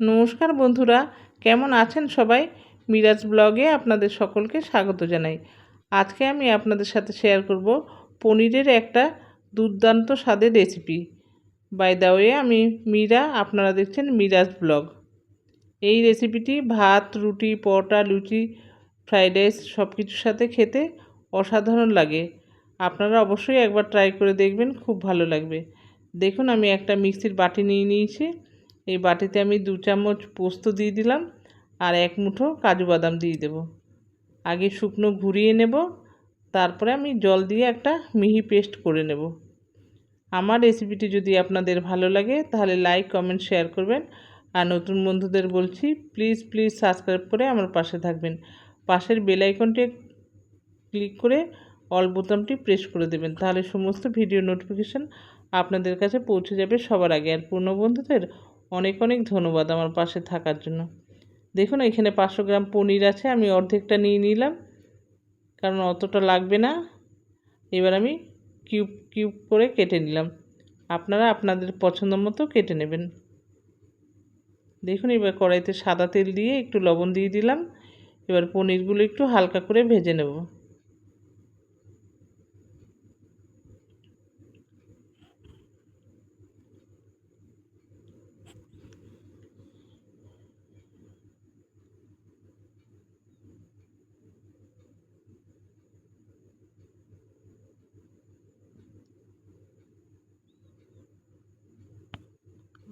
নমস্কার বন্ধুরা, কেমন আছেন সবাই? মিরাজ ব্লগে আপনাদের সকলকে স্বাগত জানাই। আজকে আমি আপনাদের সাথে শেয়ার করব পনিরের একটা দুর্দান্ত স্বাদের রেসিপি বাই দা ওয়ে আমি মীরা, আপনারা দেখছেন মিরাজ ব্লগ। এই রেসিপিটি ভাত, রুটি, পরোটা, লুচি ফ্রাইড রাইস সব কিছুর সাথে খেতে অসাধারণ লাগে। আপনারা অবশ্যই একবার ট্রাই করে দেখবেন, খুব ভালো লাগবে। দেখুন, আমি একটা মিক্সির বাটি নিয়ে নিয়েছি। এই বাটিতে আমি দু চামচ পোস্ত দিয়ে দিলাম আর এক মুঠো কাজু বাদাম দিয়ে দেব। আগে শুকনো ঘুরিয়ে নেব, তারপরে আমি জল দিয়ে একটা মিহি পেস্ট করে নেব। আমার রেসিপিটি যদি আপনাদের ভালো লাগে, তাহলে লাইক, কমেন্ট, শেয়ার করবেন। আর নতুন বন্ধুদের বলছি, প্লিজ প্লিজ সাবস্ক্রাইব করে আমার পাশে থাকবেন। পাশের বেল আইকনটি ক্লিক করে অল বোতামটি প্রেস করে দেবেন, তাহলে সমস্ত ভিডিও নোটিফিকেশান আপনাদের কাছে পৌঁছে যাবে সবার আগে। আর পূর্ণ বন্ধুদের অনেক অনেক ধন্যবাদ আমার পাশে থাকার জন্য। দেখুন, এখানে পাঁচশো গ্রাম পনির আছে, আমি অর্ধেকটা নিয়ে নিলাম। কারণ অতটা লাগবে না। এবার আমি কিউব কিউব করে কেটে নিলাম। আপনারা আপনাদের পছন্দ মতো কেটে নেবেন। দেখুন, এবার কড়াইতে সাদা তেল দিয়ে একটু লবণ দিয়ে দিলাম। এবার পনিরগুলো একটু হালকা করে ভেজে নেব।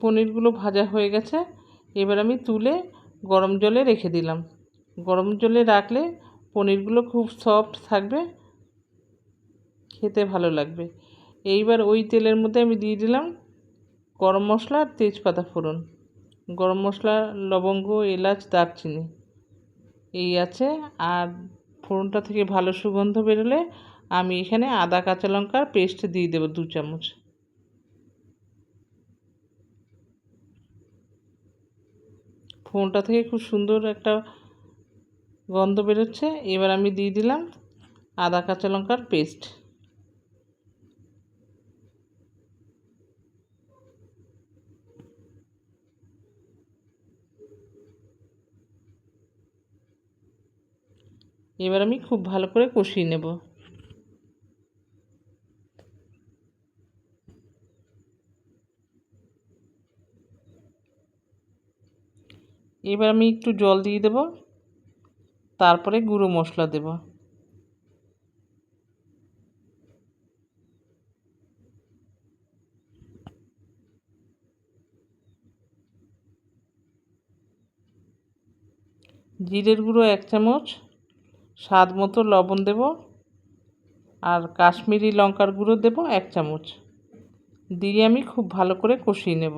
পনিরগুলো ভাজা হয়ে গেছে। এবার আমি তুলে গরম জলে রেখে দিলাম। গরম জলে রাখলে পনিরগুলো খুব সফট থাকবে, খেতে ভালো লাগবে। এইবার ওই তেলের মধ্যে আমি দিয়ে দিলাম গরম মশলা আর তেজপাতা ফোড়ন। গরম মশলা, লবঙ্গ, এলাচ, দারচিনি, এই আছে। আর ফোড়নটা থেকে ভালো সুগন্ধ বেরোলে আমি এখানে আদা, কাঁচা লঙ্কার পেস্ট দিয়ে দেবো দু চামচ। ফোনটা থেকে খুব সুন্দর একটা গন্ধ বেরোচ্ছে। এবার আমি দিয়ে দিলাম আদা, কাঁচা লঙ্কার পেস্ট। এবার আমি খুব ভালো করে কষিয়ে নেব। এবার আমি একটু জল দিয়ে দেব, তারপরে গুঁড়ো মশলা দেব। জিরের গুঁড়ো এক চামচ, স্বাদ মতো লবণ দেব, আর কাশ্মীরি লঙ্কার গুঁড়ো দেব এক চামচ। দিয়ে আমি খুব ভালো করে কষিয়ে নেব।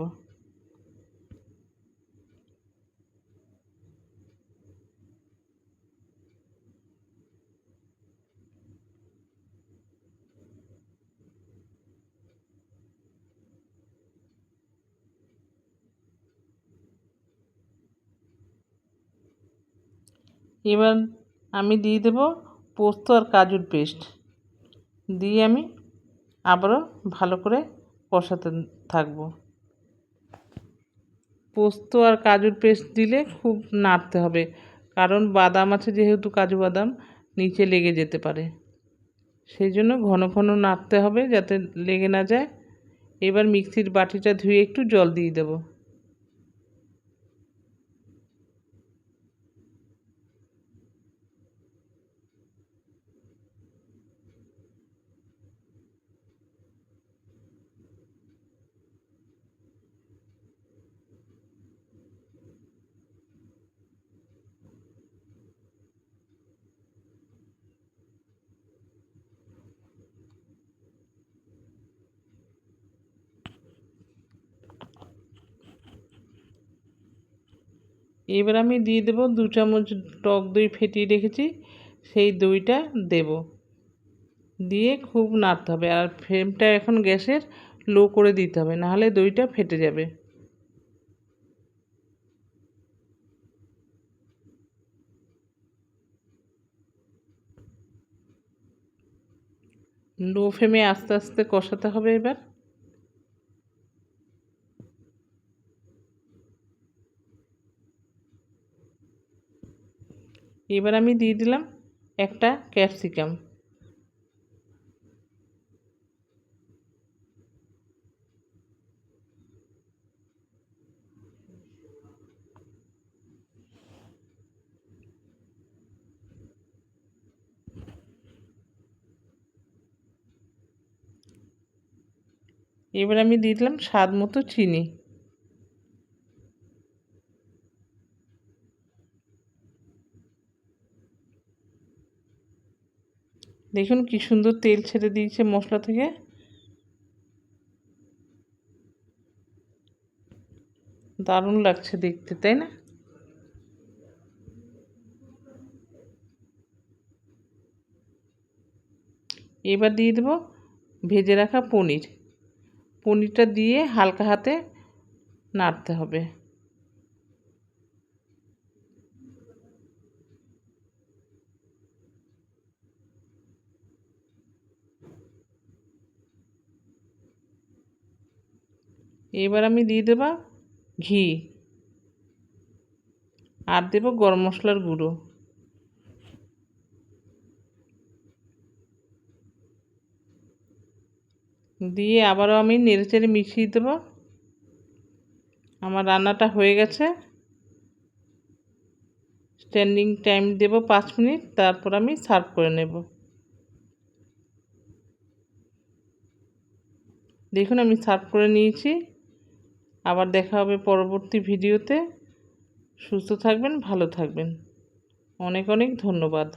এবার আমি দিয়ে দেব পোস্ত আর কাজুর পেস্ট। দিয়ে আমি আবারও ভালো করে কষাতে থাকব। পোস্ত আর কাজুর পেস্ট দিলে খুব নাড়তে হবে, কারণ বাদাম আছে যেহেতু কাজু বাদাম, নিচে লেগে যেতে পারে। সেই জন্য ঘন ঘন নাড়তে হবে যাতে লেগে না যায়। এবার মিক্সির বাটিটা ধুয়ে একটু জল দিয়ে দেবো। এবার আমি দিয়ে দেবো দু চামচ টক দই ফেটিয়ে রেখেছি, সেই দইটা দেব। দিয়ে খুব নাড়তে হবে, আর ফ্লেমটা এখন গ্যাসের লো করে দিতে হবে, নাহলে দইটা ফেটে যাবে। লো ফ্লেমে আস্তে আস্তে কষাতে হবে এবার। এবার আমি দিয়ে দিলাম একটা ক্যাপসিকাম। এবার আমি দিয়ে দিলাম স্বাদ মতো চিনি। দেখুন কি সুন্দর তেল ছেড়ে দিয়েছে মশলা থেকে। দারুণ লাগছে দেখতে, তাই না? এবার দিয়ে দেবো ভেজে রাখা পনির। পনিরটা দিয়ে হালকা হাতে নাড়তে হবে। এবার আমি দিয়ে দেবো ঘি। আর দেবো গরম মশলার গুঁড়ো। দিয়ে আবারও আমি নেড়ে চেড়ে মিশিয়ে দেবো। আমার রান্নাটা হয়ে গেছে। স্ট্যান্ডিং টাইম দেব পাঁচ মিনিট, তারপর আমি সার্ভ করে নেব। দেখুন আমি সার্ভ করে নিয়েছি। আবার দেখা হবে পরবর্তী ভিডিওতে। সুস্থ থাকবেন ভালো থাকবেন। অনেক অনেক ধন্যবাদ।